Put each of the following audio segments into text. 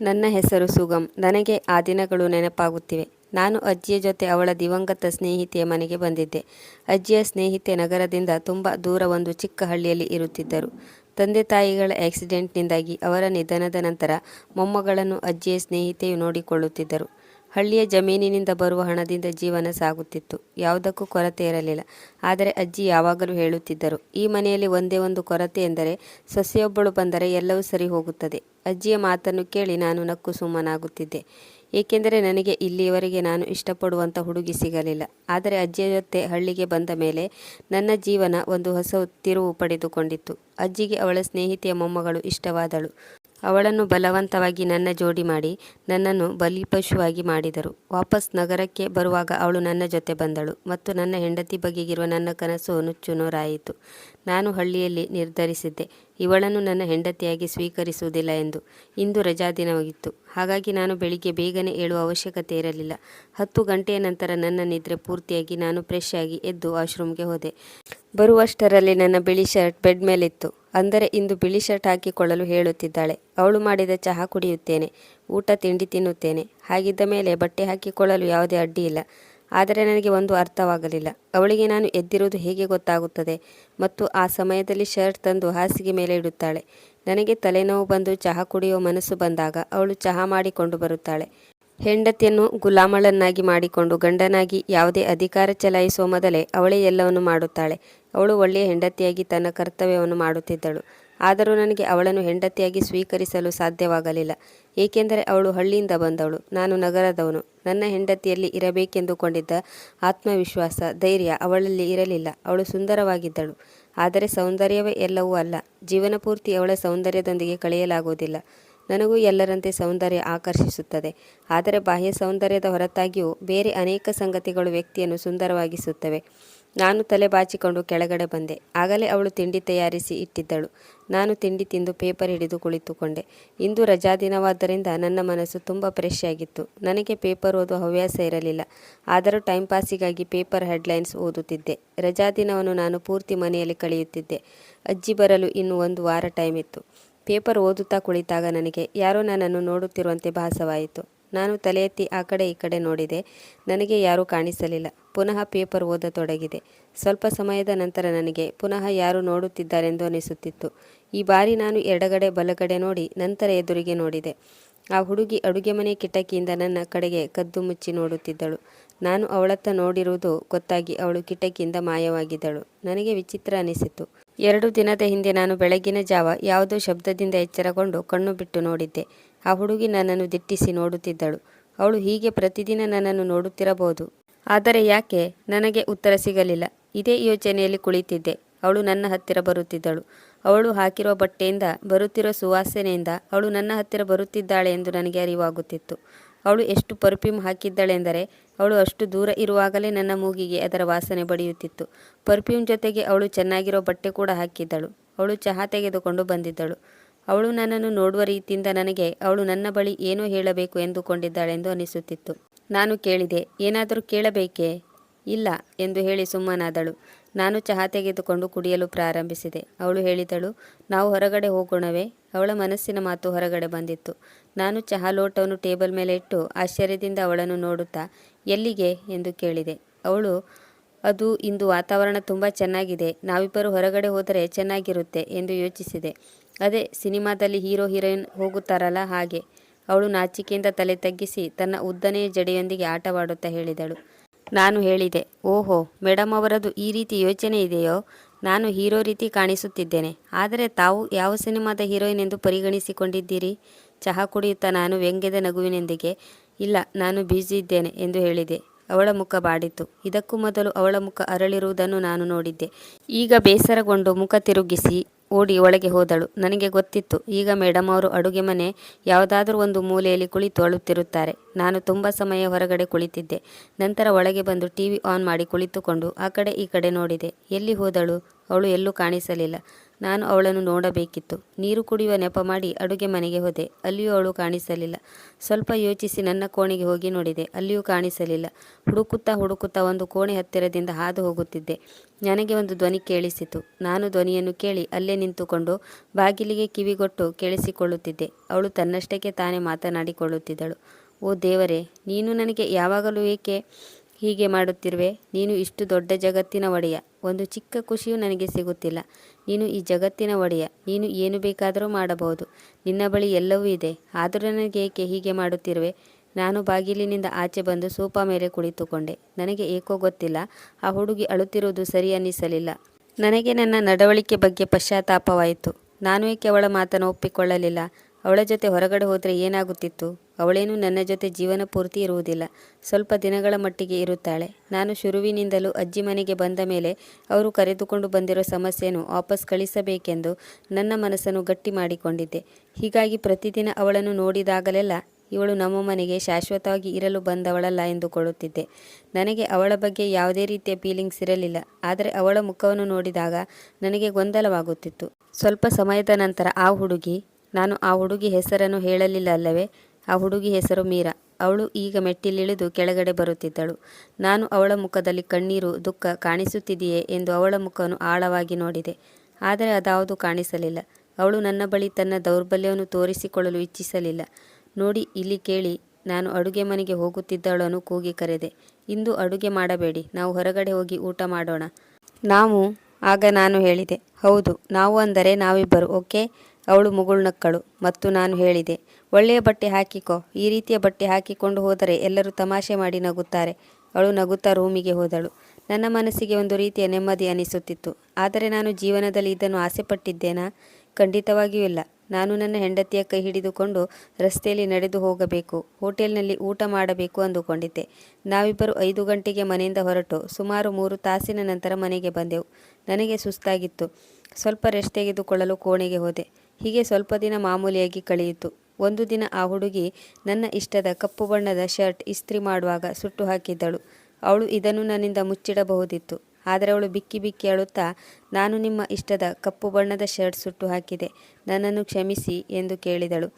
ನನ್ನ ಹೆಸರು ಸುಗಮ್. ನನಗೆ ಆ ದಿನಗಳು ನೆನಪಾಗುತ್ತಿವೆ. ನಾನು ಅಜ್ಜಿಯ ಜೊತೆ ಅವಳ ದಿವಂಗತ ಸ್ನೇಹಿತೆಯ ಮನೆಗೆ ಬಂದಿದ್ದೆ. ಅಜ್ಜಿಯ ಸ್ನೇಹಿತೆ ನಗರದಿಂದ ತುಂಬ ದೂರ ಒಂದು ಚಿಕ್ಕ ಹಳ್ಳಿಯಲ್ಲಿ ಇರುತ್ತಿದ್ದರು. ತಂದೆ ತಾಯಿಗಳ ಆಕ್ಸಿಡೆಂಟ್ನಿಂದಾಗಿ ಅವರ ನಿಧನದ ನಂತರ ಮೊಮ್ಮಗಳನ್ನು ಅಜ್ಜಿಯ ಸ್ನೇಹಿತೆಯು ನೋಡಿಕೊಳ್ಳುತ್ತಿದ್ದರು. ಹಳ್ಳಿಯ ಜಮೀನಿನಿಂದ ಬರುವ ಹಣದಿಂದ ಜೀವನ ಸಾಗುತ್ತಿತ್ತು. ಯಾವುದಕ್ಕೂ ಕೊರತೆ ಇರಲಿಲ್ಲ. ಆದರೆ ಅಜ್ಜಿ ಯಾವಾಗಲೂ ಹೇಳುತ್ತಿದ್ದರು, ಈ ಮನೆಯಲ್ಲಿ ಒಂದೇ ಒಂದು ಕೊರತೆ ಎಂದರೆ ಸೊಸೆಯೊಬ್ಬಳು ಬಂದರೆ ಎಲ್ಲವೂ ಸರಿ ಹೋಗುತ್ತದೆ. ಅಜ್ಜಿಯ ಮಾತನ್ನು ಕೇಳಿ ನಾನು ನಕ್ಕು ಸುಮ್ಮನಾಗುತ್ತಿದ್ದೆ. ಏಕೆಂದರೆ ನನಗೆ ಇಲ್ಲಿಯವರೆಗೆ ನಾನು ಇಷ್ಟಪಡುವಂಥ ಹುಡುಗಿ ಸಿಗಲಿಲ್ಲ. ಆದರೆ ಅಜ್ಜಿಯ ಜೊತೆ ಹಳ್ಳಿಗೆ ಬಂದ ಮೇಲೆ ನನ್ನ ಜೀವನ ಒಂದು ಹೊಸ ತಿರುವು ಪಡೆದುಕೊಂಡಿತ್ತು. ಅಜ್ಜಿಗೆ ಅವಳ ಸ್ನೇಹಿತೆಯ ಮೊಮ್ಮಗಳು ಇಷ್ಟವಾದಳು. ಅವಳನ್ನು ಬಲವಂತವಾಗಿ ನನ್ನ ಜೋಡಿ ಮಾಡಿ ನನ್ನನ್ನು ಬಲಿಪಶುವಾಗಿ ಮಾಡಿದರು. ವಾಪಸ್ ನಗರಕ್ಕೆ ಬರುವಾಗ ಅವಳು ನನ್ನ ಜೊತೆ ಬಂದಳು ಮತ್ತು ನನ್ನ ಹೆಂಡತಿ ಬಗೆಗಿರುವ ನನ್ನ ಕನಸು ನುಚ್ಚು ನೂರಾಯಿತು ನಾನು ಹಳ್ಳಿಯಲ್ಲಿ ನಿರ್ಧರಿಸಿದ್ದೆ. ಇವಳನ್ನು ನನ್ನ ಹೆಂಡತಿಯಾಗಿ ಸ್ವೀಕರಿಸುವುದಿಲ್ಲ ಎಂದು ಇಂದು ರಜಾದಿನವಾಗಿತ್ತು ಹಾಗಾಗಿ ನಾನು ಬೆಳಿಗ್ಗೆ ಬೇಗನೆ ಏಳುವ ಅವಶ್ಯಕತೆ ಇರಲಿಲ್ಲ. ಹತ್ತು ಗಂಟೆಯ ನಂತರ ನನ್ನ ನಿದ್ರೆ ಪೂರ್ತಿಯಾಗಿ ನಾನು ಫ್ರೆಶ್ ಆಗಿ ಎದ್ದು ವಾಶ್ರೂಮ್ಗೆ ಹೋದೆ. ಬರುವಷ್ಟರಲ್ಲಿ ನನ್ನ ಬಿಳಿ ಶರ್ಟ್ ಬೆಡ್ ಮೇಲಿತ್ತು. ಅಂದರೆ ಇಂದು ಬಿಳಿ ಶರ್ಟ್ ಹಾಕಿಕೊಳ್ಳಲು ಹೇಳುತ್ತಿದ್ದಾಳೆ. ಅವಳು ಮಾಡಿದ ಚಹಾ ಕುಡಿಯುತ್ತೇನೆ, ಊಟ ತಿಂಡಿ ತಿನ್ನುತ್ತೇನೆ. ಹಾಗಿದ್ದ ಮೇಲೆ ಬಟ್ಟೆ ಹಾಕಿಕೊಳ್ಳಲು ಯಾವುದೇ ಅಡ್ಡಿ ಇಲ್ಲ. ಆದರೆ ನನಗೆ ಒಂದು ಅರ್ಥವಾಗಲಿಲ್ಲ. ಅವಳಿಗೆ ನಾನು ಎದ್ದಿರುವುದು ಹೇಗೆ ಗೊತ್ತಾಗುತ್ತದೆ? ಮತ್ತು ಆ ಸಮಯದಲ್ಲಿ ಶರ್ಟ್ ತಂದು ಹಾಸಿಗೆ ಮೇಲೆ ಇಡುತ್ತಾಳೆ. ನನಗೆ ತಲೆನೋವು ಬಂದು ಚಹಾ ಕುಡಿಯುವ ಮನಸ್ಸು ಬಂದಾಗ ಅವಳು ಚಹಾ ಮಾಡಿಕೊಂಡು ಬರುತ್ತಾಳೆ. ಹೆಂಡತಿಯನ್ನು ಗುಲಾಮಳನ್ನಾಗಿ ಮಾಡಿಕೊಂಡು ಗಂಡನಾಗಿ ಯಾವುದೇ ಅಧಿಕಾರ ಚಲಾಯಿಸುವ ಮೊದಲೇ ಅವಳೇ ಎಲ್ಲವನ್ನು ಮಾಡುತ್ತಾಳೆ. ಅವಳು ಒಳ್ಳೆಯ ಹೆಂಡತಿಯಾಗಿ ತನ್ನ ಕರ್ತವ್ಯವನ್ನು ಮಾಡುತ್ತಿದ್ದಳು. ಆದರೂ ನನಗೆ ಅವಳನ್ನು ಹೆಂಡತಿಯಾಗಿ ಸ್ವೀಕರಿಸಲು ಸಾಧ್ಯವಾಗಲಿಲ್ಲ. ಏಕೆಂದರೆ ಅವಳು ಹಳ್ಳಿಯಿಂದ ಬಂದವಳು, ನಾನು ನಗರದವನು. ನನ್ನ ಹೆಂಡತಿಯಲ್ಲಿ ಇರಬೇಕೆಂದುಕೊಂಡಿದ್ದ ಆತ್ಮವಿಶ್ವಾಸ, ಧೈರ್ಯ ಅವಳಲ್ಲಿ ಇರಲಿಲ್ಲ. ಅವಳು ಸುಂದರವಾಗಿದ್ದಳು. ಆದರೆ ಸೌಂದರ್ಯವೇ ಎಲ್ಲವೂ ಅಲ್ಲ. ಜೀವನ ಪೂರ್ತಿ ಅವಳ ಸೌಂದರ್ಯದೊಂದಿಗೆ ಕಳೆಯಲಾಗುವುದಿಲ್ಲ. ನನಗೂ ಎಲ್ಲರಂತೆ ಸೌಂದರ್ಯ ಆಕರ್ಷಿಸುತ್ತದೆ. ಆದರೆ ಬಾಹ್ಯ ಸೌಂದರ್ಯದ ಹೊರತಾಗಿಯೂ ಬೇರೆ ಅನೇಕ ಸಂಗತಿಗಳು ವ್ಯಕ್ತಿಯನ್ನು ಸುಂದರವಾಗಿಸುತ್ತವೆ. ನಾನು ತಲೆ ಬಾಚಿಕೊಂಡು ಕೆಳಗಡೆ ಬಂದೆ. ಆಗಲೇ ಅವಳು ತಿಂಡಿ ತಯಾರಿಸಿ ಇಟ್ಟಿದ್ದಳು. ನಾನು ತಿಂಡಿ ತಿಂದು ಪೇಪರ್ ಹಿಡಿದು ಕುಳಿತುಕೊಂಡೆ. ಇಂದು ರಜಾದಿನವಾದ್ದರಿಂದ ನನ್ನ ಮನಸ್ಸು ತುಂಬ ಫ್ರೆಶ್ ಆಗಿತ್ತು. ನನಗೆ ಪೇಪರ್ ಓದುವ ಹವ್ಯಾಸ ಇರಲಿಲ್ಲ. ಆದರೂ ಟೈಮ್ ಪಾಸಿಗಾಗಿ ಪೇಪರ್ ಹೆಡ್ಲೈನ್ಸ್ ಓದುತ್ತಿದ್ದೆ. ರಜಾದಿನವನ್ನು ನಾನು ಪೂರ್ತಿ ಮನೆಯಲ್ಲಿ ಕಳೆಯುತ್ತಿದ್ದೆ. ಅಜ್ಜಿ ಬರಲು ಇನ್ನು ಒಂದು ವಾರ ಟೈಮ್ ಇತ್ತು. ಪೇಪರ್ ಓದುತ್ತಾ ಕುಳಿತಾಗ ನನಗೆ, ಯಾರೋ ನನ್ನನ್ನು ನೋಡುತ್ತಿರುವಂತೆ ಭಾಸವಾಯಿತು. ನಾನು ತಲೆ ಎತ್ತಿ ಆ ಕಡೆ ಈ ಕಡೆ ನೋಡಿದೆ. ನನಗೆ ಯಾರೂ ಕಾಣಿಸಲಿಲ್ಲ. ಪುನಃ ಪೇಪರ್ ಓದತೊಡಗಿದೆ. ಸ್ವಲ್ಪ ಸಮಯದ ನಂತರ ನನಗೆ ಪುನಃ ಯಾರು ನೋಡುತ್ತಿದ್ದಾರೆಂದು ಅನಿಸುತ್ತಿತ್ತು. ಈ ಬಾರಿ ನಾನು ಎಡಗಡೆ ಬಲಗಡೆ ನೋಡಿ ನಂತರ ಎದುರಿಗೆ ನೋಡಿದೆ. ಆ ಹುಡುಗಿ ಅಡುಗೆ ಮನೆ ಕಿಟಕಿಯಿಂದ ನನ್ನ ಕಡೆಗೆ ಕದ್ದು ಮುಚ್ಚಿ ನೋಡುತ್ತಿದ್ದಳು. ನಾನು ಅವಳತ್ತ ನೋಡಿರುವುದು ಗೊತ್ತಾಗಿ ಅವಳು ಕಿಟಕಿಯಿಂದ ಮಾಯವಾಗಿದ್ದಳು. ನನಗೆ ವಿಚಿತ್ರ ಅನಿಸಿತು ಎರಡು ದಿನದ ಹಿಂದೆ ನಾನು ಬೆಳಗಿನ ಜಾವ ಯಾವುದೋ ಶಬ್ದದಿಂದ ಎಚ್ಚರಗೊಂಡು ಕಣ್ಣು ಬಿಟ್ಟು ನೋಡಿದ್ದೆ. ಆ ಹುಡುಗಿ ನನ್ನನ್ನು ದಿಟ್ಟಿಸಿ ನೋಡುತ್ತಿದ್ದಳು. ಅವಳು ಹೀಗೆ ಪ್ರತಿದಿನ ನನ್ನನ್ನು ನೋಡುತ್ತಿರಬಹುದು. ಆದರೆ ಯಾಕೆ? ನನಗೆ ಉತ್ತರ ಸಿಗಲಿಲ್ಲ. ಇದೇ ಯೋಚನೆಯಲ್ಲಿ ಕುಳಿತಿದ್ದೆ. ಅವಳು ನನ್ನ ಹತ್ತಿರ ಬರುತ್ತಿದ್ದಳು. ಅವಳು ಹಾಕಿರುವ ಬಟ್ಟೆಯಿಂದ ಬರುತ್ತಿರುವ ಸುವಾಸನೆಯಿಂದ ಅವಳು ನನ್ನ ಹತ್ತಿರ ಬರುತ್ತಿದ್ದಾಳೆ ಎಂದು ನನಗೆ ಅರಿವಾಗುತ್ತಿತ್ತು. ಅವಳು ಎಷ್ಟು ಪರ್ಫ್ಯೂಮ್ ಹಾಕಿದ್ದಳೆಂದರೆ ಅವಳು ಅಷ್ಟು ದೂರ ಇರುವಾಗಲೇ ನನ್ನ ಮೂಗಿಗೆ ಅದರ ವಾಸನೆ ಬಡಿಯುತ್ತಿತ್ತು. ಪರ್ಫ್ಯೂಮ್ ಜೊತೆಗೆ ಅವಳು ಚೆನ್ನಾಗಿರೋ ಬಟ್ಟೆ ಕೂಡ ಹಾಕಿದ್ದಳು. ಅವಳು ಚಹಾ ತೆಗೆದುಕೊಂಡು ಬಂದಿದ್ದಳು. ಅವಳು ನನ್ನನ್ನು ನೋಡುವ ರೀತಿಯಿಂದ ನನಗೆ ಅವಳು ನನ್ನ ಬಳಿ ಏನೋ ಹೇಳಬೇಕು ಎಂದುಕೊಂಡಿದ್ದಾಳೆಂದು ಅನಿಸುತ್ತಿತ್ತು. ನಾನು ಕೇಳಿದೆ, ಏನಾದರೂ ಕೇಳಬೇಕೇ? ಇಲ್ಲ ಎಂದು ಹೇಳಿ ಸುಮ್ಮನಾದಳು. ನಾನು ಚಹಾ ತೆಗೆದುಕೊಂಡು ಕುಡಿಯಲು ಪ್ರಾರಂಭಿಸಿದೆ. ಅವಳು ಹೇಳಿದಳು, ನಾವು ಹೊರಗಡೆ ಹೋಗೋಣವೇ? ಅವಳ ಮನಸ್ಸಿನ ಮಾತು ಹೊರಗಡೆ ಬಂದಿತ್ತು. ನಾನು ಚಹಾ ಲೋಟವನ್ನು ಟೇಬಲ್ ಮೇಲೆ ಇಟ್ಟು ಆಶ್ಚರ್ಯದಿಂದ ಅವಳನ್ನು ನೋಡುತ್ತಾ, ಎಲ್ಲಿಗೆ? ಎಂದು ಕೇಳಿದೆ. ಅವಳು, ಅದು ಇಂದು ವಾತಾವರಣ ತುಂಬ ಚೆನ್ನಾಗಿದೆ, ನಾವಿಬ್ಬರು ಹೊರಗಡೆ ಹೋದರೆ ಚೆನ್ನಾಗಿರುತ್ತೆ ಎಂದು ಯೋಚಿಸಿದೆ. ಅದೇ ಸಿನಿಮಾದಲ್ಲಿ ಹೀರೋ, ಹೀರೋಯಿನ್ ಹೋಗುತ್ತಾರಲ್ಲ ಹಾಗೆ. ಅವಳು ನಾಚಿಕೆಯಿಂದ ತಲೆ ತಗ್ಗಿಸಿ ತನ್ನ ಉದ್ದನೆಯ ಜಡೆಯೊಂದಿಗೆ ಆಟವಾಡುತ್ತಾ ಹೇಳಿದಳು. ನಾನು ಹೇಳಿದೆ, ಓಹೋ ಮೇಡಮ್ ಅವರದು ಈ ರೀತಿ ಯೋಚನೆ ಇದೆಯೋ? ನಾನು ಹೀರೋ ರೀತಿ ಕಾಣಿಸುತ್ತಿದ್ದೇನೆ. ಆದರೆ ತಾವು ಯಾವ ಸಿನಿಮಾದ ಹೀರೋಯಿನ್ ಎಂದು ಪರಿಗಣಿಸಿಕೊಂಡಿದ್ದೀರಿ? ಚಹಾ ಕುಡಿಯುತ್ತಾ ನಾನು ವ್ಯಂಗ್ಯದ ನಗುವಿನೊಂದಿಗೆ, ಇಲ್ಲ, ನಾನು ಬ್ಯುಸಿ ಇದ್ದೇನೆ ಎಂದು ಹೇಳಿದೆ. ಅವಳ ಮುಖ ಬಾಡಿತು ಇದಕ್ಕೂ ಮೊದಲು ಅವಳ ಮುಖ ಅರಳಿರುವುದನ್ನು ನಾನು ನೋಡಿದ್ದೆ. ಈಗ ಬೇಸರಗೊಂಡು ಮುಖ ತಿರುಗಿಸಿ ಓಡಿ ಒಳಗೆ ಹೋದಳು. ನನಗೆ ಗೊತ್ತಿತ್ತು. ಈಗ ಮೇಡಮ್ ಅವರು ಅಡುಗೆ ಮನೆ ಯಾವುದಾದ್ರೂ ಒಂದು ಮೂಲೆಯಲ್ಲಿ ಕುಳಿತು ಅಳುತ್ತಿರುತ್ತಾರೆ. ನಾನು ತುಂಬ ಸಮಯ ಹೊರಗಡೆ ಕುಳಿತಿದ್ದೆ. ನಂತರ ಒಳಗೆ ಬಂದು ಟಿವಿ ಆನ್ ಮಾಡಿ ಕುಳಿತುಕೊಂಡು ಆ ಕಡೆ ಈ ಕಡೆ ನೋಡಿದೆ. ಎಲ್ಲಿ ಹೋದಳು? ಅವಳು ಎಲ್ಲೂ ಕಾಣಿಸಲಿಲ್ಲ. ನಾನು ಅವಳನ್ನು ನೋಡಬೇಕಿತ್ತು. ನೀರು ಕುಡಿಯುವ ನೆಪ ಮಾಡಿ ಅಡುಗೆ ಮನೆಗೆ ಹೋದೆ. ಅಲ್ಲಿಯೂ ಅವಳು ಕಾಣಿಸಲಿಲ್ಲ. ಸ್ವಲ್ಪ ಯೋಚಿಸಿ ನನ್ನ ಕೋಣೆಗೆ ಹೋಗಿ ನೋಡಿದೆ. ಅಲ್ಲಿಯೂ ಕಾಣಿಸಲಿಲ್ಲ. ಹುಡುಕುತ್ತಾ ಹುಡುಕುತ್ತಾ ಒಂದು ಕೋಣೆ ಹತ್ತಿರದಿಂದ ಹಾದು ಹೋಗುತ್ತಿದ್ದೆ. ನನಗೆ ಒಂದು ಧ್ವನಿ ಕೇಳಿಸಿತು. ನಾನು ಧ್ವನಿಯನ್ನು ಕೇಳಿ ಅಲ್ಲೇ ನಿಂತುಕೊಂಡು ಬಾಗಿಲಿಗೆ ಕಿವಿಗೊಟ್ಟು ಕೇಳಿಸಿಕೊಳ್ಳುತ್ತಿದ್ದೆ. ಅವಳು ತನ್ನಷ್ಟಕ್ಕೆ ತಾನೇ ಮಾತನಾಡಿಕೊಳ್ಳುತ್ತಿದ್ದಳು. ಓ ದೇವರೇ, ನೀನು ನನಗೆ ಯಾವಾಗಲೂ ಏಕೆ ಹೀಗೆ ಮಾಡುತ್ತಿರುವೆ, ನೀನು ಇಷ್ಟು ದೊಡ್ಡ ಜಗತ್ತಿನ ಒಡೆಯ. ಒಂದು ಚಿಕ್ಕ ಖುಷಿಯೂ ನನಗೆ ಸಿಗುತ್ತಿಲ್ಲ. ನೀನು ಈ ಜಗತ್ತಿನ ಒಡೆಯ. ನೀನು ಏನು ಬೇಕಾದರೂ ಮಾಡಬಹುದು. ನಿನ್ನ ಬಳಿ ಎಲ್ಲವೂ ಇದೆ. ಆದರೂ ನನಗೆ ಏಕೆ ಹೀಗೆ ಮಾಡುತ್ತಿರುವೆ? ನಾನು ಬಾಗಿಲಿನಿಂದ ಆಚೆ ಬಂದು ಸೋಫಾ ಮೇಲೆ ಕುಳಿತುಕೊಂಡೆ. ನನಗೆ ಏಕೋ ಗೊತ್ತಿಲ್ಲ. ಆ ಹುಡುಗಿ ಅಳುತ್ತಿರುವುದು ಸರಿ ಅನ್ನಿಸಲಿಲ್ಲ. ನನಗೆ ನನ್ನ ನಡವಳಿಕೆ ಬಗ್ಗೆ ಪಶ್ಚಾತ್ತಾಪವಾಯಿತು. ನಾನು ಏಕೆ ಅವಳ ಮಾತನ್ನು ಒಪ್ಪಿಕೊಳ್ಳಲಿಲ್ಲ? ಅವಳ ಜೊತೆ ಹೊರಗಡೆ ಹೋದರೆ ಏನಾಗುತ್ತಿತ್ತು? ಅವಳೇನು ನನ್ನ ಜೊತೆ ಜೀವನ ಪೂರ್ತಿ ಇರುವುದಿಲ್ಲ. ಸ್ವಲ್ಪ ದಿನಗಳ ಮಟ್ಟಿಗೆ ಇರುತ್ತಾಳೆ. ನಾನು ಶುರುವಿನಿಂದಲೂ ಅಜ್ಜಿ ಮನೆಗೆ ಬಂದ ಮೇಲೆ ಅವರು ಕರೆದುಕೊಂಡು ಬಂದಿರೋ ಸಮಸ್ಯೆಯನ್ನು ವಾಪಸ್ ಕಳಿಸಬೇಕೆಂದು ನನ್ನ ಮನಸ್ಸನ್ನು ಗಟ್ಟಿ ಮಾಡಿಕೊಂಡಿದ್ದೆ. ಹೀಗಾಗಿ ಪ್ರತಿದಿನ ಅವಳನ್ನು ನೋಡಿದಾಗಲೆಲ್ಲ ಇವಳು ನಮ್ಮ ಮನೆಗೆ ಶಾಶ್ವತವಾಗಿ ಇರಲು ಬಂದವಳಲ್ಲ ಎಂದುಕೊಳ್ಳುತ್ತಿದ್ದೆ. ನನಗೆ ಅವಳ ಬಗ್ಗೆ ಯಾವುದೇ ರೀತಿಯ ಫೀಲಿಂಗ್ಸ್ ಇರಲಿಲ್ಲ. ಆದರೆ ಅವಳ ಮುಖವನ್ನು ನೋಡಿದಾಗ ನನಗೆ ಗೊಂದಲವಾಗುತ್ತಿತ್ತು. ಸ್ವಲ್ಪ ಸಮಯದ ನಂತರ ಆ ಹುಡುಗಿ ನಾನು ಆ ಹುಡುಗಿ ಹೆಸರನ್ನು ಹೇಳಲಿಲ್ಲ ಅಲ್ಲವೇ? ಆ ಹುಡುಗಿ ಹೆಸರು ಮೀರಾ. ಅವಳು ಈಗ ಮೆಟ್ಟಿಲಿಳಿದು ಕೆಳಗಡೆ ಬರುತ್ತಿದ್ದಳು. ನಾನು ಅವಳ ಮುಖದಲ್ಲಿ ಕಣ್ಣೀರು, ದುಃಖ ಕಾಣಿಸುತ್ತಿದೆಯೇ ಎಂದು ಅವಳ ಮುಖವನ್ನು ಆಳವಾಗಿ ನೋಡಿದೆ. ಆದರೆ ಅದಾವುದು ಕಾಣಿಸಲಿಲ್ಲ. ಅವಳು ನನ್ನ ಬಳಿ ತನ್ನ ದೌರ್ಬಲ್ಯವನ್ನು ತೋರಿಸಿಕೊಳ್ಳಲು ಇಚ್ಛಿಸಲಿಲ್ಲ. ನೋಡಿ, ಇಲ್ಲಿ ಕೇಳಿ. ನಾನು ಅಡುಗೆ ಮನೆಗೆ ಹೋಗುತ್ತಿದ್ದವಳನ್ನು ಕೂಗಿ ಕರೆದೆ. ಇಂದು ಅಡುಗೆ ಮಾಡಬೇಡಿ. ನಾವು ಹೊರಗಡೆ ಹೋಗಿ ಊಟ ಮಾಡೋಣ. ನಾವು, ಆಗ ನಾನು ಹೇಳಿದೆ. ಹೌದು, ನಾವು ಅಂದರೆ ನಾವಿಬ್ಬರು, ಓಕೆ? ಅವಳು ಮುಗುಳ್ನಕ್ಕಳು. ಮತ್ತು ನಾನು ಹೇಳಿದೆ, ಒಳ್ಳೆಯ ಬಟ್ಟೆ ಹಾಕಿಕೋ. ಈ ರೀತಿಯ ಬಟ್ಟೆ ಹಾಕಿಕೊಂಡು ಹೋದರೆ ಎಲ್ಲರೂ ತಮಾಷೆ ಮಾಡಿ ನಗುತ್ತಾರೆ. ಅವಳು ನಗುತ್ತಾ ರೂಮಿಗೆ ಹೋದಳು. ನನ್ನ ಮನಸ್ಸಿಗೆ ಒಂದು ರೀತಿಯ ನೆಮ್ಮದಿ ಅನಿಸುತ್ತಿತ್ತು. ಆದರೆ ನಾನು ಜೀವನದಲ್ಲಿ ಇದನ್ನು ಆಸೆಪಟ್ಟಿದ್ದೇನಾ? ಖಂಡಿತವಾಗಿಯೂ ಇಲ್ಲ. ನಾನು ನನ್ನ ಹೆಂಡತಿಯ ಕೈ ಹಿಡಿದುಕೊಂಡು ರಸ್ತೆಯಲ್ಲಿ ನಡೆದು ಹೋಗಬೇಕು, ಹೋಟೆಲ್ನಲ್ಲಿ ಊಟ ಮಾಡಬೇಕು ಅಂದುಕೊಂಡಿದ್ದೆ. ನಾವಿಬ್ಬರು ಐದು ಗಂಟೆಗೆ ಮನೆಯಿಂದ ಹೊರಟು, ಸುಮಾರು ಮೂರು ತಾಸಿನ ನಂತರ ಮನೆಗೆ ಬಂದೆವು. ನನಗೆ ಸುಸ್ತಾಗಿತ್ತು. ಸ್ವಲ್ಪ ರೆಸ್ಟ್ ತೆಗೆದುಕೊಳ್ಳಲು ಕೋಣೆಗೆ ಹೋದೆ. ಹೀಗೆ ಸ್ವಲ್ಪ ದಿನ ಮಾಮೂಲಿಯಾಗಿ ಕಳೆಯಿತು. ಒಂದು ದಿನ ಆ ಹುಡುಗಿ ನನ್ನ ಇಷ್ಟದ ಕಪ್ಪು ಬಣ್ಣದ ಶರ್ಟ್ ಇಸ್ತ್ರಿ ಮಾಡುವಾಗ ಸುಟ್ಟು ಹಾಕಿದ್ದಳು. ಅವಳು ಇದನ್ನು ನನ್ನಿಂದ ಮುಚ್ಚಿಡಬಹುದಿತ್ತು. ಆದರೆ ಅವಳು ಬಿಕ್ಕಿ ಬಿಕ್ಕಿ ಅಳುತ್ತಾ, ನಾನು ನಿಮ್ಮ ಇಷ್ಟದ ಕಪ್ಪು ಬಣ್ಣದ ಶರ್ಟ್ ಸುಟ್ಟು ಹಾಕಿದೆ. ನನ್ನನ್ನು ಕ್ಷಮಿಸಿ ಎಂದು ಕೇಳಿದಳು.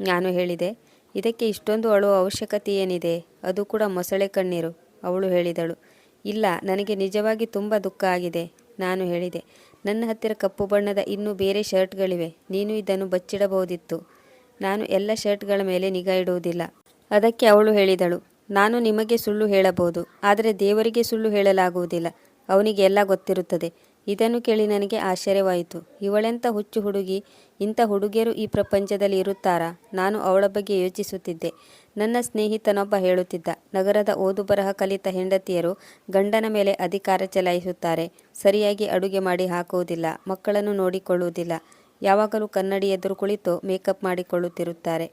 ನಾನು ಹೇಳಿದೆ, ಇದಕ್ಕೆ ಇಷ್ಟೊಂದು ಅಳುವ ಅವಶ್ಯಕತೆ ಏನಿದೆ? ಅದು ಕೂಡ ಮೊಸಳೆ ಕಣ್ಣೀರು, ಅವಳು ಹೇಳಿದಳು. ಇಲ್ಲ, ನನಗೆ ನಿಜವಾಗಿ ತುಂಬ ದುಃಖ ಆಗಿದೆ. ನಾನು ಹೇಳಿದೆ. ನನ್ನ ಹತ್ತಿರ ಕಪ್ಪು ಬಣ್ಣದ ಇನ್ನೂ ಬೇರೆ ಶರ್ಟ್ಗಳಿವೆ. ನೀನು ಇದನ್ನು ಬಚ್ಚಿಡಬಹುದಿತ್ತು. ನಾನು ಎಲ್ಲ ಶರ್ಟ್ಗಳ ಮೇಲೆ ನಿಗಾ ಇಡುವುದಿಲ್ಲ. ಅದಕ್ಕೆ ಅವಳು ಹೇಳಿದಳು, ನಾನು ನಿಮಗೆ ಸುಳ್ಳು ಹೇಳಬಹುದು, ಆದರೆ ದೇವರಿಗೆ ಸುಳ್ಳು ಹೇಳಲಾಗುವುದಿಲ್ಲ. ಅವನಿಗೆ ಎಲ್ಲ ಗೊತ್ತಿರುತ್ತದೆ. ಇದನ್ನು ಕೇಳಿ ನನಗೆ ಆಶ್ಚರ್ಯವಾಯಿತು. ಇವಳೆಂಥ ಹುಚ್ಚು ಹುಡುಗಿ, ಇಂಥ ಹುಡುಗಿಯರು ಈ ಪ್ರಪಂಚದಲ್ಲಿ ಇರುತ್ತಾರಾ? ನಾನು ಅವಳ ಬಗ್ಗೆ ಯೋಚಿಸುತ್ತಿದ್ದೆ. ನನ್ನ ಸ್ನೇಹಿತನೊಬ್ಬ ಹೇಳುತ್ತಿದ್ದ, ನಗರದ ಓದು ಬರಹ ಕಲಿತ ಹೆಂಡತಿಯರು ಗಂಡನ ಮೇಲೆ ಅಧಿಕಾರ ಚಲಾಯಿಸುತ್ತಾರೆ. ಸರಿಯಾಗಿ ಅಡುಗೆ ಮಾಡಿ ಹಾಕುವುದಿಲ್ಲ, ಮಕ್ಕಳನ್ನು ನೋಡಿಕೊಳ್ಳುವುದಿಲ್ಲ. ಯಾವಾಗಲೂ ಕನ್ನಡಿ ಎದುರು ಕುಳಿತು ಮೇಕಪ್ ಮಾಡಿಕೊಳ್ಳುತ್ತಿರುತ್ತಾರೆ.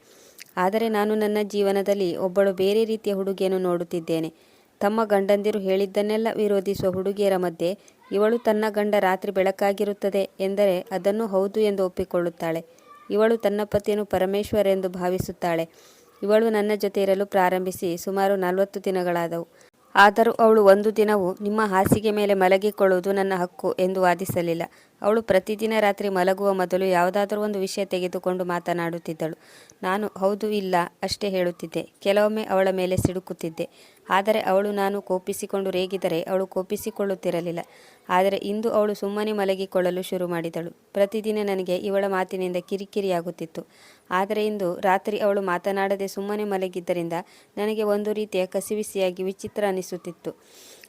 ಆದರೆ ನಾನು ನನ್ನ ಜೀವನದಲ್ಲಿ ಒಬ್ಬಳು ಬೇರೆ ರೀತಿಯ ಹುಡುಗಿಯನ್ನು ನೋಡುತ್ತಿದ್ದೇನೆ. ತಮ್ಮ ಗಂಡಂದಿರು ಹೇಳಿದ್ದನ್ನೆಲ್ಲ ವಿರೋಧಿಸುವ ಹುಡುಗಿಯರ ಮಧ್ಯೆ ಇವಳು ತನ್ನ ಗಂಡ ರಾತ್ರಿ ಬೆಳಕಾಗಿರುತ್ತದೆ ಎಂದರೆ ಅದನ್ನು ಹೌದು ಎಂದು ಒಪ್ಪಿಕೊಳ್ಳುತ್ತಾಳೆ. ಇವಳು ತನ್ನ ಪತಿಯನ್ನು ಪರಮೇಶ್ವರ ಎಂದು ಭಾವಿಸುತ್ತಾಳೆ. ಇವಳು ನನ್ನ ಜೊತೆ ಇರಲು ಪ್ರಾರಂಭಿಸಿ ಸುಮಾರು ನಲವತ್ತು ದಿನಗಳಾದವು. ಆದರೂ ಅವಳು ಒಂದು ದಿನವೂ ನಿಮ್ಮ ಹಾಸಿಗೆ ಮೇಲೆ ಮಲಗಿಕೊಳ್ಳುವುದು ನನ್ನ ಹಕ್ಕು ಎಂದು ವಾದಿಸಲಿಲ್ಲ. ಅವಳು ಪ್ರತಿದಿನ ರಾತ್ರಿ ಮಲಗುವ ಮೊದಲು ಯಾವುದಾದರೂ ಒಂದು ವಿಷಯ ತೆಗೆದುಕೊಂಡು ಮಾತನಾಡುತ್ತಿದ್ದಳು. ನಾನು ಹೌದು ಇಲ್ಲ ಅಷ್ಟೇ ಹೇಳುತ್ತಿದ್ದೆ. ಕೆಲವೊಮ್ಮೆ ಅವಳ ಮೇಲೆ ಸಿಡುಕುತ್ತಿದ್ದೆ. ಆದರೆ ಅವಳು ನಾನು ಕೋಪಿಸಿಕೊಂಡು ರೇಗಿದರೆ ಅವಳು ಕೋಪಿಸಿಕೊಳ್ಳುತ್ತಿರಲಿಲ್ಲ. ಆದರೆ ಇಂದು ಅವಳು ಸುಮ್ಮನೆ ಮಲಗಿಕೊಳ್ಳಲು ಶುರು ಮಾಡಿದಳು. ಪ್ರತಿದಿನ ನನಗೆ ಇವಳ ಮಾತಿನಿಂದ ಕಿರಿಕಿರಿಯಾಗುತ್ತಿತ್ತು. ಆದರೆ ಇಂದು ರಾತ್ರಿ ಅವಳು ಮಾತನಾಡದೆ ಸುಮ್ಮನೆ ಮಲಗಿದ್ದರಿಂದ ನನಗೆ ಒಂದು ರೀತಿಯ ಕಸಿವಿಸಿಯಾಗಿ ವಿಚಿತ್ರ ಅನಿಸುತ್ತಿತ್ತು.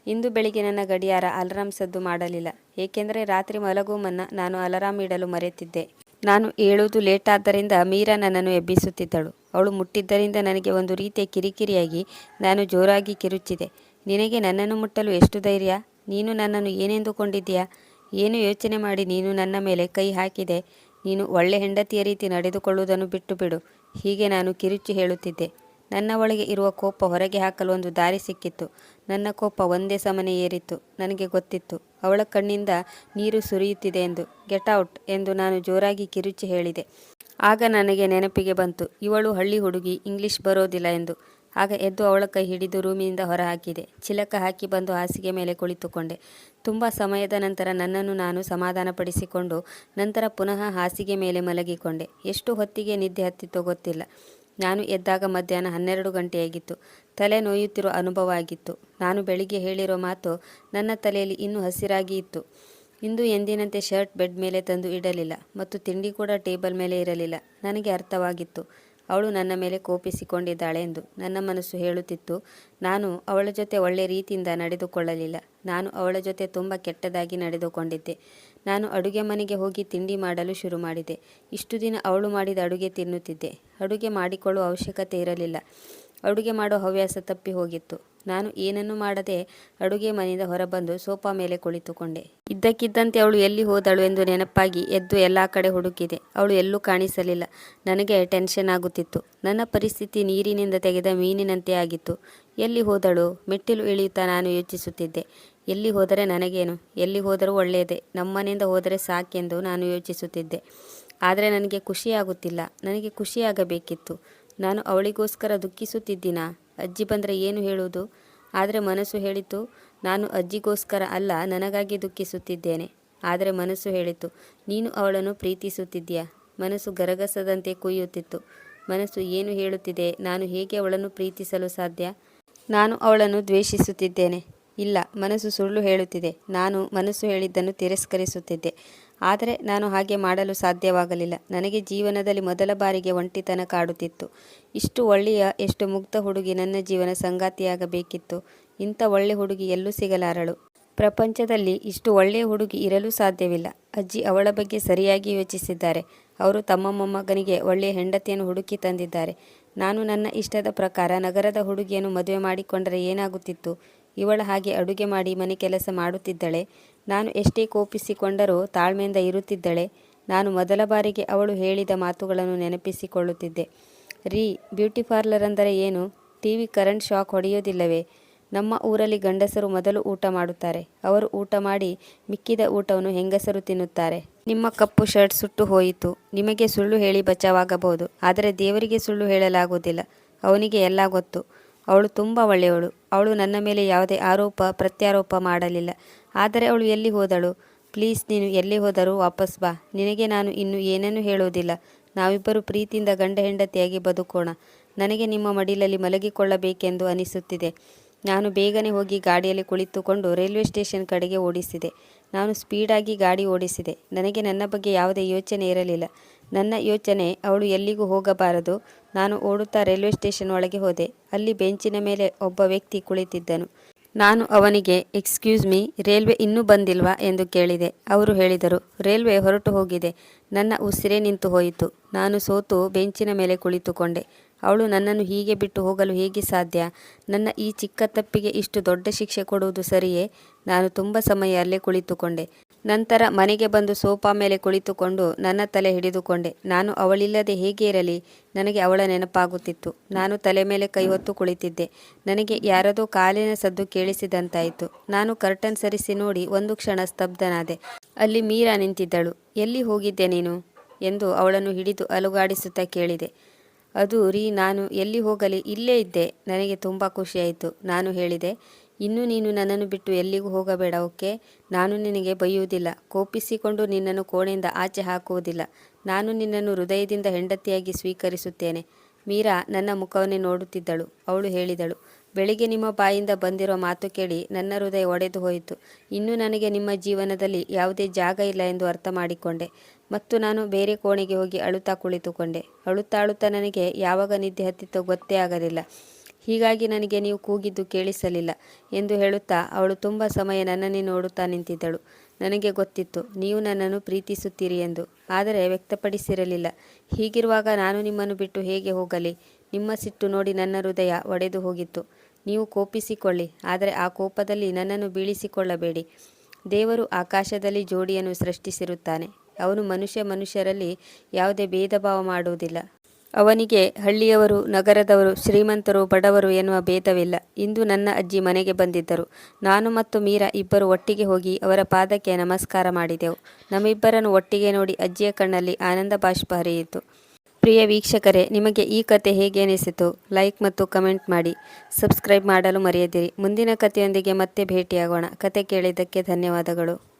ಇಂದು ಬೆಳಿಗ್ಗೆ ನನ್ನ ಗಡಿಯಾರ ಅಲಾರಾಮ್ ಸದ್ದು ಮಾಡಲಿಲ್ಲ. ಏಕೆಂದರೆ ರಾತ್ರಿ ಮಲಗುವ ಮನ್ನ ನಾನು ಅಲಾರಾಮ್ ಇಡಲು ಮರೆತಿದ್ದೆ. ನಾನು ಏಳುವುದು ಲೇಟಾದ್ದರಿಂದ ಮೀರಾ ನನ್ನನ್ನು ಎಬ್ಬಿಸುತ್ತಿದ್ದಳು. ಅವಳು ಮುಟ್ಟಿದ್ದರಿಂದ ನನಗೆ ಒಂದು ರೀತಿಯ ಕಿರಿಕಿರಿಯಾಗಿ ನಾನು ಜೋರಾಗಿ ಕಿರುಚಿದೆ. ನಿನಗೆ ನನ್ನನ್ನು ಮುಟ್ಟಲು ಎಷ್ಟು ಧೈರ್ಯ? ನೀನು ನನ್ನನ್ನು ಏನೆಂದುಕೊಂಡಿದ್ದೀಯಾ? ಏನು ಯೋಚನೆ ಮಾಡಿ ನೀನು ನನ್ನ ಮೇಲೆ ಕೈ ಹಾಕಿದೆ? ನೀನು ಒಳ್ಳೆ ಹೆಂಡತಿಯ ರೀತಿ ನಡೆದುಕೊಳ್ಳುವುದನ್ನು ಬಿಟ್ಟು ಬಿಡು ಹೀಗೆ ನಾನು ಕಿರುಚಿ ಹೇಳುತ್ತಿದ್ದೆ. ನನ್ನ ಒಳಗೆ ಇರುವ ಕೋಪ ಹೊರಗೆ ಹಾಕಲು ಒಂದು ದಾರಿ ಸಿಕ್ಕಿತ್ತು ನನ್ನ ಕೋಪ ಒಂದೇ ಸಮನೆ ಏರಿತ್ತು ನನಗೆ ಗೊತ್ತಿತ್ತು, ಅವಳ ಕಣ್ಣಿಂದ ನೀರು ಸುರಿಯುತ್ತಿದೆ ಎಂದು. ಗೆಟ್ ಔಟ್ ಎಂದು ನಾನು ಜೋರಾಗಿ ಕಿರುಚಿ ಹೇಳಿದೆ. ಆಗ ನನಗೆ ನೆನಪಿಗೆ ಬಂತು, ಇವಳು ಹಳ್ಳಿ ಹುಡುಗಿ, ಇಂಗ್ಲಿಷ್ ಬರೋದಿಲ್ಲ ಎಂದು. ಆಗ ಎದ್ದು ಅವಳ ಕೈ ಹಿಡಿದು ರೂಮಿನಿಂದ ಹೊರಹಾಕಿದೆ. ಚಿಲಕ ಹಾಕಿ ಬಂದು ಹಾಸಿಗೆ ಮೇಲೆ ಕುಳಿತುಕೊಂಡೆ. ತುಂಬ ಸಮಯದ ನಂತರ ನನ್ನನ್ನು ನಾನು ಸಮಾಧಾನಪಡಿಸಿಕೊಂಡು ನಂತರ ಪುನಃ ಹಾಸಿಗೆ ಮೇಲೆ ಮಲಗಿಕೊಂಡೆ. ಎಷ್ಟು ಹೊತ್ತಿಗೆ ನಿದ್ದೆ ಹತ್ತಿತ್ತೋ ಗೊತ್ತಿಲ್ಲ. ನಾನು ಎದ್ದಾಗ ಮಧ್ಯಾಹ್ನ ಹನ್ನೆರಡು ಗಂಟೆಯಾಗಿತ್ತು. ತಲೆ ನೋಯುತ್ತಿರುವ ಅನುಭವ ಆಗಿತ್ತು ನಾನು ಬೆಳಿಗ್ಗೆ ಹೇಳಿರೋ ಮಾತು ನನ್ನ ತಲೆಯಲ್ಲಿ ಇನ್ನೂ ಹಸಿರಾಗಿ ಇತ್ತು. ಇಂದು ಎಂದಿನಂತೆ ಶರ್ಟ್ ಬೆಡ್ ಮೇಲೆ ತಂದು ಇಡಲಿಲ್ಲ ಮತ್ತು ತಿಂಡಿ ಕೂಡ ಟೇಬಲ್ ಮೇಲೆ ಇರಲಿಲ್ಲ. ನನಗೆ ಅರ್ಥವಾಗಿತ್ತು. ಅವಳು ನನ್ನ ಮೇಲೆ ಕೋಪಿಸಿಕೊಂಡಿದ್ದಾಳೆ ಎಂದು ನನ್ನ ಮನಸ್ಸು ಹೇಳುತ್ತಿತ್ತು. ನಾನು ಅವಳ ಜೊತೆ ಒಳ್ಳೆ ರೀತಿಯಿಂದ ನಡೆದುಕೊಳ್ಳಲಿಲ್ಲ. ನಾನು ಅವಳ ಜೊತೆ ತುಂಬ ಕೆಟ್ಟದಾಗಿ ನಡೆದುಕೊಂಡಿದ್ದೆ. ನಾನು ಅಡುಗೆ ಮನೆಗೆ ಹೋಗಿ ತಿಂಡಿ ಮಾಡಲು ಶುರು ಮಾಡಿದೆ. ಇಷ್ಟು ದಿನ ಅವಳು ಮಾಡಿದ ಅಡುಗೆ ತಿನ್ನುತ್ತಿದ್ದೆ. ಅಡುಗೆ ಮಾಡಿಕೊಳ್ಳುವ ಅವಶ್ಯಕತೆ ಇರಲಿಲ್ಲ. ಅಡುಗೆ ಮಾಡೋ ಹವ್ಯಾಸ ತಪ್ಪಿ ಹೋಗಿತ್ತು. ನಾನು ಏನನ್ನೂ ಮಾಡದೆ ಅಡುಗೆ ಮನೆಯಿಂದ ಹೊರಬಂದು ಸೋಫಾ ಮೇಲೆ ಕುಳಿತುಕೊಂಡೆ. ಇದ್ದಕ್ಕಿದ್ದಂತೆ ಅವಳು ಎಲ್ಲಿ ಹೋದಳು ಎಂದು ನೆನಪಾಗಿ ಎದ್ದು ಎಲ್ಲ ಕಡೆ ಹುಡುಕಿದೆ. ಅವಳು ಎಲ್ಲೂ ಕಾಣಿಸಲಿಲ್ಲ. ನನಗೆ ಟೆನ್ಷನ್ ಆಗುತ್ತಿತ್ತು. ನನ್ನ ಪರಿಸ್ಥಿತಿ ನೀರಿನಿಂದ ತೆಗೆದ ಮೀನಿನಂತೆ ಆಗಿತ್ತು. ಎಲ್ಲಿ ಹೋದಳು? ಮೆಟ್ಟಿಲು ಇಳಿಯುತ್ತಾ ನಾನು ಯೋಚಿಸುತ್ತಿದ್ದೆ. ಎಲ್ಲಿ ಹೋದರೆ ನನಗೇನು? ಎಲ್ಲಿ ಹೋದರೂ ಒಳ್ಳೆಯದೇ. ನಮ್ಮನೆಯಿಂದ ಹೋದರೆ ಸಾಕೆಂದು ನಾನು ಯೋಚಿಸುತ್ತಿದ್ದೆ. ಆದರೆ ನನಗೆ ಖುಷಿಯಾಗುತ್ತಿಲ್ಲ. ನನಗೆ ಖುಷಿಯಾಗಬೇಕಿತ್ತು. ನಾನು ಅವಳಿಗೋಸ್ಕರ ದುಃಖಿಸುತ್ತಿದ್ದೀನಾ? ಅಜ್ಜಿ ಬಂದರೆ ಏನು ಹೇಳುವುದು? ಆದರೆ ಮನಸ್ಸು ಹೇಳಿತು, ನಾನು ಅಜ್ಜಿಗೋಸ್ಕರ ಅಲ್ಲ, ನನಗಾಗಿ ದುಃಖಿಸುತ್ತಿದ್ದೇನೆ. ಆದರೆ ಮನಸ್ಸು ಹೇಳಿತು, ನೀನು ಅವಳನ್ನು ಪ್ರೀತಿಸುತ್ತಿದ್ದೀಯಾ? ಮನಸ್ಸು ಗರಗಸದಂತೆ ಕುಯ್ಯುತ್ತಿತ್ತು. ಮನಸ್ಸು ಏನು ಹೇಳುತ್ತಿದೆ, ನಾನು ಹೇಗೆ ಅವಳನ್ನು ಪ್ರೀತಿಸಲು ಸಾಧ್ಯ? ನಾನು ಅವಳನ್ನು ದ್ವೇಷಿಸುತ್ತಿದ್ದೇನೆ. ಇಲ್ಲ, ಮನಸ್ಸು ಸುಳ್ಳು ಹೇಳುತ್ತಿದೆ. ನಾನು ಮನಸ್ಸು ಹೇಳಿದ್ದನ್ನು ತಿರಸ್ಕರಿಸುತ್ತಿದ್ದೆ. ಆದರೆ ನಾನು ಹಾಗೆ ಮಾಡಲು ಸಾಧ್ಯವಾಗಲಿಲ್ಲ. ನನಗೆ ಜೀವನದಲ್ಲಿ ಮೊದಲ ಬಾರಿಗೆ ಒಂಟಿತನ ಕಾಡುತ್ತಿತ್ತು. ಇಷ್ಟು ಒಳ್ಳೆಯ, ಎಷ್ಟು ಮುಗ್ಧ ಹುಡುಗಿ ನನ್ನ ಜೀವನ ಸಂಗಾತಿಯಾಗಬೇಕಿತ್ತು. ಇಂಥ ಒಳ್ಳೆ ಹುಡುಗಿ ಎಲ್ಲೂ ಸಿಗಲಾರಳು. ಪ್ರಪಂಚದಲ್ಲಿ ಇಷ್ಟು ಒಳ್ಳೆಯ ಹುಡುಗಿ ಇರಲು ಸಾಧ್ಯವಿಲ್ಲ. ಅಜ್ಜಿ ಅವಳ ಬಗ್ಗೆ ಸರಿಯಾಗಿ ಯೋಚಿಸಿದ್ದಾರೆ. ಅವರು ತಮ್ಮ ಮೊಮ್ಮಗನಿಗೆ ಒಳ್ಳೆಯ ಹೆಂಡತಿಯನ್ನು ಹುಡುಕಿ ತಂದಿದ್ದಾರೆ. ನಾನು ನನ್ನ ಇಷ್ಟದ ಪ್ರಕಾರ ನಗರದ ಹುಡುಗಿಯನ್ನು ಮದುವೆ ಮಾಡಿಕೊಂಡರೆ ಏನಾಗುತ್ತಿತ್ತು? ಇವಳ ಹಾಗೆ ಅಡುಗೆ ಮಾಡಿ ಮನೆ ಕೆಲಸ ಮಾಡುತ್ತಿದ್ದಳೆ. ನಾನು ಎಷ್ಟೇ ಕೋಪಿಸಿಕೊಂಡರೂ ತಾಳ್ಮೆಯಿಂದ ಇರುತ್ತಿದ್ದಳೆ. ನಾನು ಮೊದಲ ಬಾರಿಗೆ ಅವಳು ಹೇಳಿದ ಮಾತುಗಳನ್ನು ನೆನಪಿಸಿಕೊಳ್ಳುತ್ತಿದ್ದೆ. ರೀ, ಬ್ಯೂಟಿ ಪಾರ್ಲರ್ ಅಂದರೆ ಏನು? ಟಿವಿ ಕರೆಂಟ್ ಶಾಕ್ ಹೊಡೆಯೋದಿಲ್ಲವೇ? ನಮ್ಮ ಊರಲ್ಲಿ ಗಂಡಸರು ಮೊದಲು ಊಟ ಮಾಡುತ್ತಾರೆ. ಅವರು ಊಟ ಮಾಡಿ ಮಿಕ್ಕಿದ ಊಟವನ್ನು ಹೆಂಗಸರು ತಿನ್ನುತ್ತಾರೆ. ನಿಮ್ಮ ಕಪ್ಪು ಶರ್ಟ್ ಸುಟ್ಟು ಹೋಯಿತು. ನಿಮಗೆ ಸುಳ್ಳು ಹೇಳಿ ಬಚಾವಾಗಬಹುದು. ಆದರೆ ದೇವರಿಗೆ ಸುಳ್ಳು ಹೇಳಲಾಗುವುದಿಲ್ಲ. ಅವನಿಗೆ ಎಲ್ಲ ಗೊತ್ತು. ಅವಳು ತುಂಬ ಒಳ್ಳೆಯವಳು. ಅವಳು ನನ್ನ ಮೇಲೆ ಯಾವುದೇ ಆರೋಪ, ಪ್ರತ್ಯಾರೋಪ ಮಾಡಲಿಲ್ಲ. ಆದರೆ ಅವಳು ಎಲ್ಲಿ ಹೋದಳು? ಪ್ಲೀಸ್ ನೀನು ಎಲ್ಲಿ ಹೋದರೂ ವಾಪಸ್ ಬಾ. ನಿನಗೆ ನಾನು ಇನ್ನು ಏನೇನು ಹೇಳುವುದಿಲ್ಲ. ನಾವಿಬ್ಬರು ಪ್ರೀತಿಯಿಂದ ಗಂಡ ಹೆಂಡತಿಯಾಗಿ ಬದುಕೋಣ. ನನಗೆ ನಿಮ್ಮ ಮಡಿಲಲ್ಲಿ ಮಲಗಿಕೊಳ್ಳಬೇಕೆಂದು ಅನಿಸುತ್ತಿದೆ. ನಾನು ಬೇಗನೆ ಹೋಗಿ ಗಾಡಿಯಲ್ಲಿ ಕುಳಿತುಕೊಂಡು ರೈಲ್ವೆ ಸ್ಟೇಷನ್ ಕಡೆಗೆ ಓಡಿಸಿದೆ. ನಾನು ಸ್ಪೀಡಾಗಿ ಗಾಡಿ ಓಡಿಸಿದೆ. ನನಗೆ ನನ್ನ ಬಗ್ಗೆ ಯಾವುದೇ ಯೋಚನೆ ಇರಲಿಲ್ಲ. ನನ್ನ ಯೋಚನೆ, ಅವಳು ಎಲ್ಲಿಗೂ ಹೋಗಬಾರದು. ನಾನು ಓಡುತ್ತಾ ರೈಲ್ವೆ ಸ್ಟೇಷನ್ ಒಳಗೆ ಹೋದೆ. ಅಲ್ಲಿ ಬೆಂಚಿನ ಮೇಲೆ ಒಬ್ಬ ವ್ಯಕ್ತಿ ಕುಳಿತಿದ್ದನು. ನಾನು ಅವನಿಗೆ ಎಕ್ಸ್ಕ್ಯೂಸ್ ಮೀ ರೈಲ್ವೆ ಇನ್ನೂ ಬಂದಿಲ್ವಾ? ಎಂದು ಕೇಳಿದೆ. ಅವರು ಹೇಳಿದರು ರೈಲ್ವೆ ಹೊರಟು ಹೋಗಿದೆ. ನನ್ನ ಉಸಿರೇ ನಿಂತು ಹೋಯಿತು. ನಾನು ಸೋತು ಬೆಂಚಿನ ಮೇಲೆ ಕುಳಿತುಕೊಂಡೆ. ಅವಳು ನನ್ನನ್ನು ಹೀಗೆ ಬಿಟ್ಟು ಹೋಗಲು ಹೇಗೆ ಸಾಧ್ಯ? ನನ್ನ ಈ ಚಿಕ್ಕ ತಪ್ಪಿಗೆ ಇಷ್ಟು ದೊಡ್ಡ ಶಿಕ್ಷೆ ಕೊಡುವುದು ಸರಿಯೇ? ನಾನು ತುಂಬ ಸಮಯ ಅಲ್ಲೇ ಕುಳಿತುಕೊಂಡೆ. ನಂತರ ಮನೆಗೆ ಬಂದು ಸೋಫಾ ಮೇಲೆ ಕುಳಿತುಕೊಂಡು ನನ್ನ ತಲೆ ಹಿಡಿದುಕೊಂಡೆ. ನಾನು ಅವಳಿಲ್ಲದೆ ಹೇಗೆ ಇರಲಿ? ನನಗೆ ಅವಳ ನೆನಪಾಗುತ್ತಿತ್ತು. ನಾನು ತಲೆ ಮೇಲೆ ಕೈ ಹೊತ್ತು ಕುಳಿತಿದ್ದೆ. ನನಗೆ ಯಾರದೋ ಕಾಲಿನ ಸದ್ದು ಕೇಳಿಸಿದಂತಾಯಿತು. ನಾನು ಕರ್ಟನ್ ಸರಿಸಿ ನೋಡಿ ಒಂದು ಕ್ಷಣ ಸ್ತಬ್ಧನಾದೆ. ಅಲ್ಲಿ ಮೀರಾ ನಿಂತಿದ್ದಳು. ಎಲ್ಲಿ ಹೋಗಿದ್ದೆ ನೀನು? ಎಂದು ಅವಳನ್ನು ಹಿಡಿದು ಅಲುಗಾಡಿಸುತ್ತಾ ಕೇಳಿದೆ. ಅದು ರೀ, ನಾನು ಎಲ್ಲಿ ಹೋಗಲಿ? ಇಲ್ಲೇ ಇದ್ದೆ. ನನಗೆ ತುಂಬ ಖುಷಿಯಾಯಿತು. ನಾನು ಹೇಳಿದೆ ಇನ್ನು ನೀನು ನನ್ನನ್ನು ಬಿಟ್ಟು ಎಲ್ಲಿಗೂ ಹೋಗಬೇಡ, ಓಕೆ? ನಾನು ನಿನಗೆ ಬೈಯುವುದಿಲ್ಲ. ಕೋಪಿಸಿಕೊಂಡು ನಿನ್ನನ್ನು ಕೋಣೆಯಿಂದ ಆಚೆ ಹಾಕುವುದಿಲ್ಲ. ನಾನು ನಿನ್ನನ್ನು ಹೃದಯದಿಂದ ಹೆಂಡತಿಯಾಗಿ ಸ್ವೀಕರಿಸುತ್ತೇನೆ. ಮೀರಾ ನನ್ನ ಮುಖವನ್ನೇ ನೋಡುತ್ತಿದ್ದಳು. ಅವಳು ಹೇಳಿದಳು, ಬೆಳಿಗ್ಗೆ ನಿಮ್ಮ ಬಾಯಿಂದ ಬಂದಿರೋ ಮಾತು ಕೇಳಿ ನನ್ನ ಹೃದಯ ಒಡೆದು ಹೋಯಿತು. ಇನ್ನು ನನಗೆ ನಿಮ್ಮ ಜೀವನದಲ್ಲಿ ಯಾವುದೇ ಜಾಗ ಇಲ್ಲ ಎಂದು ಅರ್ಥ ಮಾಡಿಕೊಂಡೆ ಮತ್ತು ನಾನು ಬೇರೆ ಕೋಣೆಗೆ ಹೋಗಿ ಅಳುತ್ತಾ ಕುಳಿತುಕೊಂಡೆ. ಅಳುತ್ತಾ ಅಳುತ್ತಾ ನನಗೆ ಯಾವಾಗ ನಿದ್ದೆ ಹತ್ತಿತ್ತೋ ಗೊತ್ತೇ ಆಗಲಿಲ್ಲ. ಹೀಗಾಗಿ ನನಗೆ ನೀವು ಕೂಗಿದ್ದು ಕೇಳಿಸಲಿಲ್ಲ ಎಂದು ಹೇಳುತ್ತಾ ಅವಳು ತುಂಬ ಸಮಯ ನನ್ನನ್ನೇ ನೋಡುತ್ತಾ ನಿಂತಿದ್ದಳು. ನನಗೆ ಗೊತ್ತಿತ್ತು, ನೀವು ನನ್ನನ್ನು ಪ್ರೀತಿಸುತ್ತೀರಿ ಎಂದು. ಆದರೆ ವ್ಯಕ್ತಪಡಿಸಿರಲಿಲ್ಲ. ಹೀಗಿರುವಾಗ ನಾನು ನಿಮ್ಮನ್ನು ಬಿಟ್ಟು ಹೇಗೆ ಹೋಗಲಿ? ನಿಮ್ಮ ಸಿಟ್ಟು ನೋಡಿ ನನ್ನ ಹೃದಯ ಒಡೆದು ಹೋಗಿತ್ತು. ನೀವು ಕೋಪಿಸಿಕೊಳ್ಳಿ, ಆದರೆ ಆ ಕೋಪದಲ್ಲಿ ನನ್ನನ್ನು ಬೀಳಿಸಿಕೊಳ್ಳಬೇಡಿ. ದೇವರು ಆಕಾಶದಲ್ಲಿ ಜೋಡಿಯನ್ನು ಸೃಷ್ಟಿಸಿರುತ್ತಾನೆ. ಅವನು ಮನುಷ್ಯ ಮನುಷ್ಯರಲ್ಲಿ ಯಾವುದೇ ಭೇದ ಮಾಡುವುದಿಲ್ಲ. ಅವನಿಗೆ ಹಳ್ಳಿಯವರು, ನಗರದವರು, ಶ್ರೀಮಂತರು, ಬಡವರು ಎನ್ನುವ ಭೇದವಿಲ್ಲ. ಇಂದು ನನ್ನ ಅಜ್ಜಿ ಮನೆಗೆ ಬಂದಿದ್ದರು. ನಾನು ಮತ್ತು ಮೀರಾ ಇಬ್ಬರು ಒಟ್ಟಿಗೆ ಹೋಗಿ ಅವರ ಪಾದಕ್ಕೆ ನಮಸ್ಕಾರ ಮಾಡಿದೆವು. ನಮ್ಮಿಬ್ಬರನ್ನು ಒಟ್ಟಿಗೆ ನೋಡಿ ಅಜ್ಜಿಯ ಕಣ್ಣಲ್ಲಿ ಆನಂದ ಬಾಷ್ಪ ಹರಿಯಿತು. ಪ್ರಿಯ ವೀಕ್ಷಕರೇ, ನಿಮಗೆ ಈ ಕತೆ ಹೇಗೆ ಅನಿಸಿತು? ಲೈಕ್ ಮತ್ತು ಕಮೆಂಟ್ ಮಾಡಿ. ಸಬ್ಸ್ಕ್ರೈಬ್ ಮಾಡಲು ಮರೆಯದಿರಿ. ಮುಂದಿನ ಕಥೆಯೊಂದಿಗೆ ಮತ್ತೆ ಭೇಟಿಯಾಗೋಣ. ಕತೆ ಕೇಳಿದ್ದಕ್ಕೆ ಧನ್ಯವಾದಗಳು.